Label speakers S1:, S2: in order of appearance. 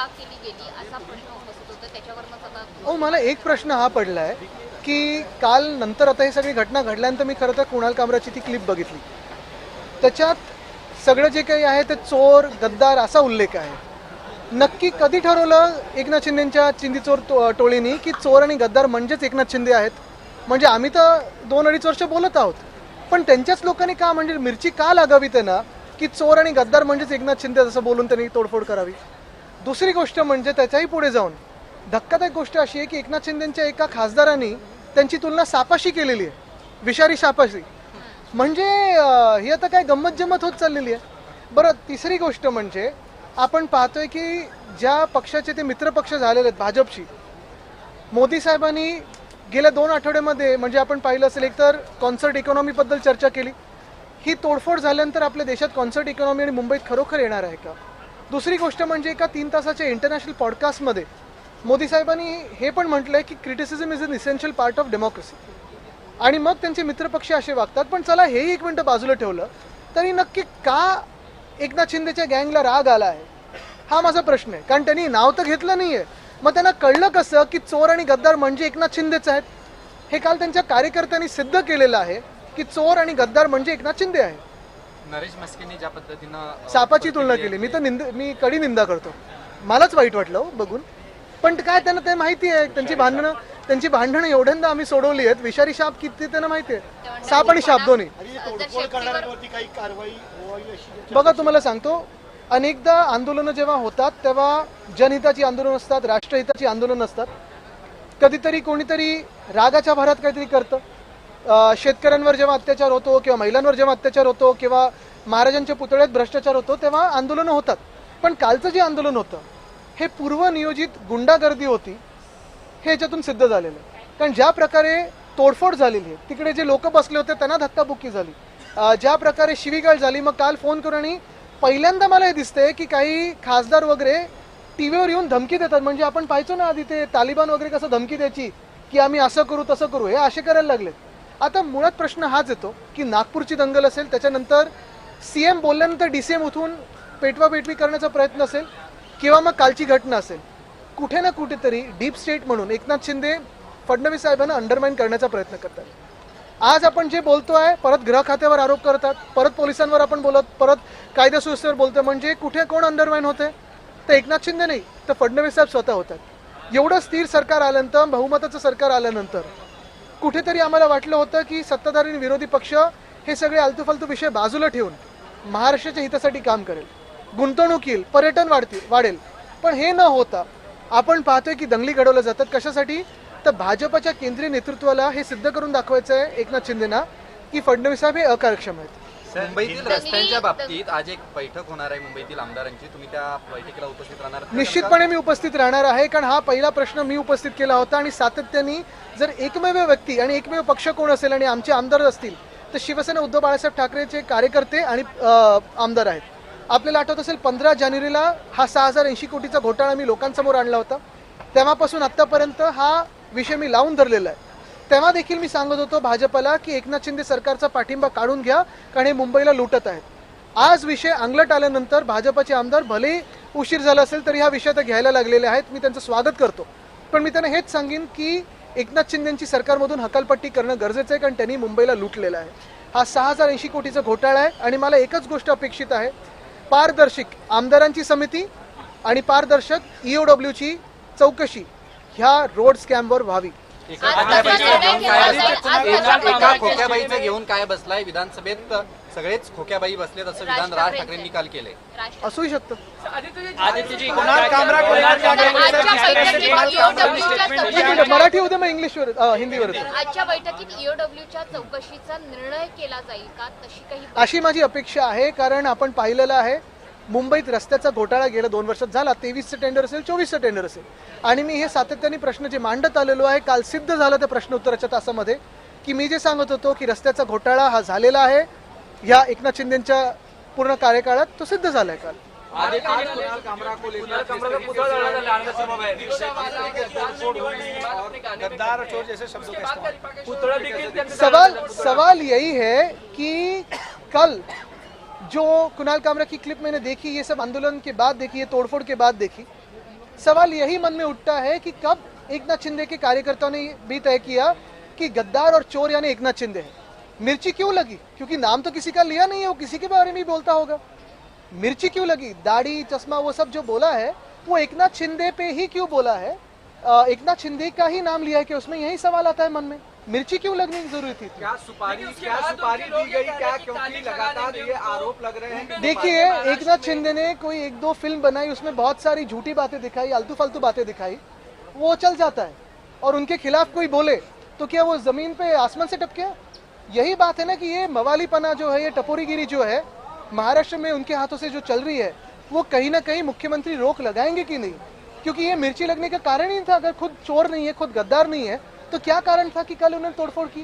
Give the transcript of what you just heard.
S1: का केली गेली असा प्रश्न उपस्थित आता
S2: अहो मला एक प्रश्न हा पडला आहे की काल नंतर आता ही सगळी घटना घडल्यानंतर मी खरं तर कुणाल कामराची ती क्लिप बघितली. त्याच्यात सगळं जे काही आहे ते चोर गद्दार असा उल्लेख आहे. नक्की कधी ठरवलं एकनाथ शिंदेच्या चिंदीचोर टो- टोळीनी की चोर आणि गद्दार म्हणजेच एकनाथ शिंदे आहेत? म्हणजे आम्ही तर दोन अडीच वर्ष बोलत आहोत. पण त्यांच्याच लोकांनी का म्हणजे मिरची का लागावी त्यांना की चोर आणि गद्दार म्हणजेच एकनाथ शिंदे असं बोलून त्यांनी तोडफोड करावी? दुसरी गोष्ट म्हणजे त्याच्याही पुढे जाऊन धक्कादायक गोष्ट अशी आहे की एकनाथ शिंदेच्या एका खासदारांनी त्यांची तुलना सापाशी केलेली आहे विषारी सापाशी. म्हणजे ही आता काय गंमत जमत होत चाललेली आहे. बरं तिसरी गोष्ट म्हणजे आपण पाहतोय की ज्या पक्षाचे ते मित्रपक्ष झालेले आहेत भाजपशी मोदी साहेबांनी गेल्या दोन आठवड्यामध्ये म्हणजे आपण पाहिलं असेल एक तर कॉन्सर्ट इकॉनॉमीबद्दल चर्चा केली. ही तोडफोड झाल्यानंतर आपल्या देशात कॉन्सर्ट इकॉनॉमी आणि मुंबईत खरोखर येणार आहे का? दुसरी गोष्ट म्हणजे एका तीन तासाच्या इंटरनॅशनल पॉडकास्टमध्ये मोदी साहेबांनी हे पण म्हटलंय की criticism is an essential part of democracy आणि मग त्यांचे मित्रपक्ष असे वागतात पण चला हेही एक मिनटं बाजूला ठेवलं तरी नक्की का एकनाथ शिंदेच्या गँगला राग आला आहे हा माझा प्रश्न आहे. कारण त्यांनी नाव तर घेतलं नाही आहे मग त्यांना कळलं कसं की चोर आणि गद्दार म्हणजे एकनाथ शिंदेच आहेत? हे काल त्यांच्या कार्यकर्त्यांनी सिद्ध केलेलं आहे की चोर आणि गद्दार म्हणजे एकनाथ शिंदे आहे
S3: नरेश मस्केने ज्या पद्धतीनं
S2: सापाची तुलना केली. मी तर निंद मी कडी निंदा करतो. मलाच वाईट वाटलं हो बघून. पण काय त्यांना ते माहिती आहे. त्यांची भांडणं त्यांची भांडणं एवढ्यांदा आम्ही सोडवली आहेत. विषारी शाप किती त्यांना माहिती आहे? साप आणि शाप दोन्ही. बघा तुम्हाला सांगतो. अनेकदा आंदोलनं जेव्हा होतात तेव्हा जनहिताची आंदोलन असतात राष्ट्रहिताची आंदोलन असतात. कधीतरी कोणीतरी रागाच्या भरात काहीतरी करतं. शेतकऱ्यांवर जेव्हा अत्याचार होतो किंवा महिलांवर जेव्हा अत्याचार होतो किंवा महाराजांच्या पुतळ्यात भ्रष्टाचार होतो तेव्हा आंदोलनं होतात. पण कालचं जे आंदोलन होतं हे पूर्वनियोजित गुंडागर्दी होती हे याच्यातून सिद्ध झालेलं आहे. कारण ज्या प्रकारे तोडफोड झालेली आहे तिकडे जे लोक बसले होते त्यांना धक्काबुक्की झाली. ज्या प्रकारे शिवीगाळ झाली मग काल फोन करून आणि पहिल्यांदा मला हे दिसतंय की काही खासदार वगैरे टी व्हीवर येऊन धमकी देतात. म्हणजे आपण पाहायचो ना आधी ते तालिबान वगैरे कसं धमकी द्यायची की आम्ही असं करू तसं करू हे असे करायला लागले आता मुळात प्रश्न हाच येतो की नागपूरची दंगल असेल त्याच्यानंतर सी एम बोलल्यानंतर डी सी एम उठून पेटवा पेटवी करण्याचा प्रयत्न असेल किंवा मग कालची घटना असेल कुठे ना कुठेतरी डीप स्टेट म्हणून एकनाथ शिंदे फडणवीस साहेबांना अंडरमाइन करण्याचा प्रयत्न करतात. आज आपण जे बोलतो आहे परत गृह खात्यावर आरोप करतात परत पोलिसांवर आपण बोलत परत कायदा सुव्यवस्थेवर बोलतो म्हणजे कुठे कोण अंडरमाइन होते तर एकनाथ शिंदे नाही तर फडणवीस साहेब स्वतः होतात. एवढं स्थिर सरकार आल्यानंतर बहुमताचं सरकार आल्यानंतर कुठेतरी आम्हाला वाटलं होतं की सत्ताधारी आणि विरोधी पक्ष हे सगळे आलतूफालतू विषय बाजूला ठेवून महाराष्ट्राच्या हितासाठी काम करेल. गुंतवणूक येईल पर्यटन वाढतील वाढेल. पण हे न होता आपण पाहतोय की दंगली घडवल्या जातात. कशासाठी? तर भाजपच्या केंद्रीय नेतृत्वाला हे सिद्ध करून दाखवायचं आहे एकनाथ शिंदेना की फडणवीस साहेब हे अकार्यक्षम आहेत.
S3: मुंबईतील रस्त्यांच्या बाबतीत आज एक बैठक होणार आहे मुंबईतील आमदारांची. तुम्ही त्या बैठकीला उपस्थित राहणार आहात?
S2: निश्चितपणे मी उपस्थित राहणार आहे कारण हा पहिला प्रश्न मी उपस्थित केला होता आणि सातत्याने जर एकमेव व्यक्ती आणि एकमेव पक्ष कोण असेल आणि आमचे आमदार असतील तर शिवसेना उद्धव बाळासाहेब ठाकरेचे कार्यकर्ते आणि अ, आमदार आहेत. आपल्याला आठवत असेल पंधरा जानेवारीला हा सहा हजार ऐंशी कोटीचा घोटाळा मी लोकांसमोर आणला होता. तेव्हापासून आत्तापर्यंत हा विषय मी लावून धरलेला आहे. तेव्हा देखील मी सांगत होतो भाजपला की एकनाथ शिंदे सरकारचा पाठिंबा काढून घ्या कारण हे मुंबईला लुटत आहेत. आज विषय अंगलट आल्यानंतर भाजपचे आमदार भले उशीर झाला असेल तरी हा विषय तर घ्यायला लागलेले आहेत. मी त्यांचं स्वागत करतो. पण मी त्यांना हेच सांगेन की एकनाथ शिंदेची सरकारमधून हकालपट्टी करणं गरजेचं आहे कारण त्यांनी मुंबईला लुटलेलं आहे. हा सहा हजार ऐंशी कोटीचा घोटाळा आहे आणि मला एकच गोष्ट अपेक्षित आहे. पारदर्शक आमदारांची समिती आणि पारदर्शक E ईओडब्ल्यूची चौकशी ह्या रोड स्कॅमवर व्हावी.
S3: एका खोक्याबाईचं घेऊन काय बसलाय? विधानसभेत सगळेच खोक्याबाई बसलेत असं विधान राज ठाकरेंनी काल केलंय.
S2: असूही शकतं. मराठी होते मग इंग्लिशवर हिंदीवर
S1: आजच्या बैठकीत ईओडब्ल्यूच्या चौकशीचा निर्णय केला जाईल का? तशी काही
S2: अशी माझी अपेक्षा आहे कारण आपण पाहिलेलं आहे मुंबईत रस्त्याचा घोटाळा गेल्या दोन वर्षात झाला तेवीसचं टेंडर असेल चोवीसचं टेंडर असेल. आणि मी हे सातत्याने प्रश्न जे मांडत आलेलो आहे काल सिद्ध झालं त्या प्रश्न उत्तराच्या तासामध्ये की मी जे सांगत होतो की रस्त्याचा घोटाळा हा झालेला आहे ह्या एकनाथ शिंदेच्या पूर्ण कार्यकाळात तो सिद्ध झालाय काल.
S4: गद्दार चोर जैसे शब्दों का इस्तेमाल
S2: सवाल सवाल यही है कि कल जो कुणाल कामरा की क्लिप मैंने देखी, ये सब आंदोलन के बाद देखी, ये तोड़फोड़ के बाद देखी। सवाल यही मन में उठता है कि कब एक नाथ शिंदे के कार्यकर्ताओं ने भी तय किया कि गद्दार और चोर यानी एक नाथ शिंदे है। मिर्ची क्यों लगी? क्योंकि नाम तो किसी का लिया नहीं है, वो किसी के बारे में बोलता होगा। मिर्ची क्यों लगी? दाढ़ी, चश्मा, वो सब जो बोला है, वो एक नाथ शिंदे पे ही क्यों बोला है? एक नाथ शिंदे का ही नाम लिया है कि उसमें यही सवाल आता है मन में? मिर्ची क्यों लगने की ज़रूरत थी?
S5: क्या सुपारी क्या सुपारी दी गई? क्या क्योंकि लगातार ये आरोप लग रहे हैं
S2: देखिए एकनाथ शिंदे ने कोई एक दो फ़िल्म बनाई उसमें बहुत सारी झूठी बातें दिखाई आलतू फालतू बातें दिखाई वो चल जाता है। और उनके खिलाफ कोई बोले तो क्या वो ज़मीन पे आसमान से टपके? यही बात है ना कि ये मवालीपना जो है ये टपोरीगिरी जो है महाराष्ट्र में उनके हाथों से जो चल रही है वो कहीं ना कहीं मुख्यमंत्री रोक लगाएँगे कि नहीं? क्योंकि ये मिर्ची लगने का कारण ही था। अगर खुद चोर नहीं है खुद गद्दार नहीं है तो क्या कारण था कि कल उन्होंने तोड़फोड़ की?